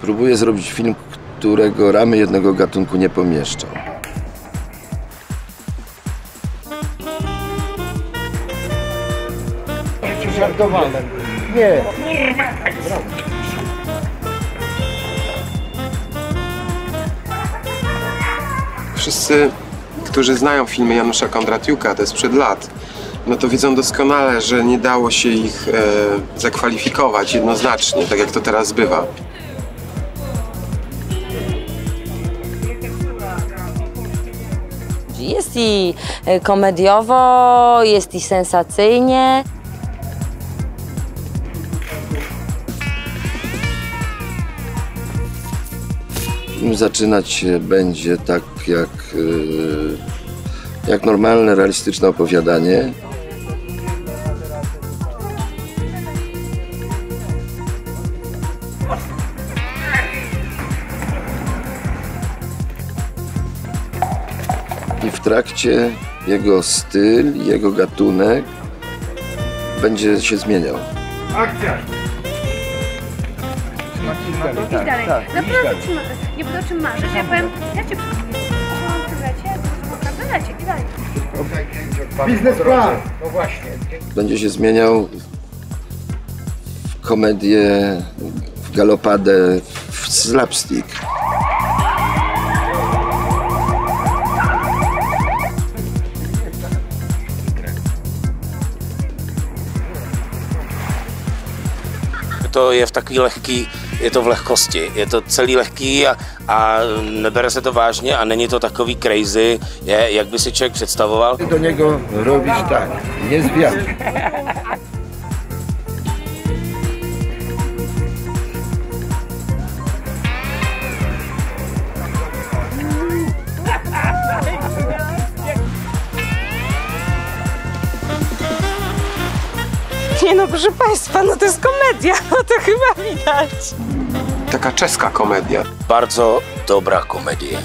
Próbuję zrobić film, którego ramy jednego gatunku nie pomieszczą. Żartowałem. Nie. Wszyscy, którzy znają filmy Janusza Kondratiuka, to jest sprzed lat, no to wiedzą doskonale, że nie dało się ich e, zakwalifikować jednoznacznie, tak jak to teraz bywa. Jest i e, komediowo, jest i sensacyjnie. Zaczynać będzie tak jak, y, jak normalne, realistyczne opowiadanie. I w trakcie jego styl, jego gatunek będzie się zmieniał. Idź dalej. Naprawdę ci mogę. Nie będę o czym marzysz. Ja powiem, ja cię przepraszam w tym lecie, naprawdę lecie. I dalej. Biznesplan. będzie się zmieniał w komedię, w galopadę, w slapstick. To je v takový lehký, je to v lehkosti. Je to celý lehký a, a nebere se to vážně a není to takový crazy, je, jak by si člověk představoval. Do niego robić tak. Zwiat. Nie no, proszę Państwa, no to jest komedia, no to chyba widać. Taka czeska komedia. Bardzo dobrá komedie.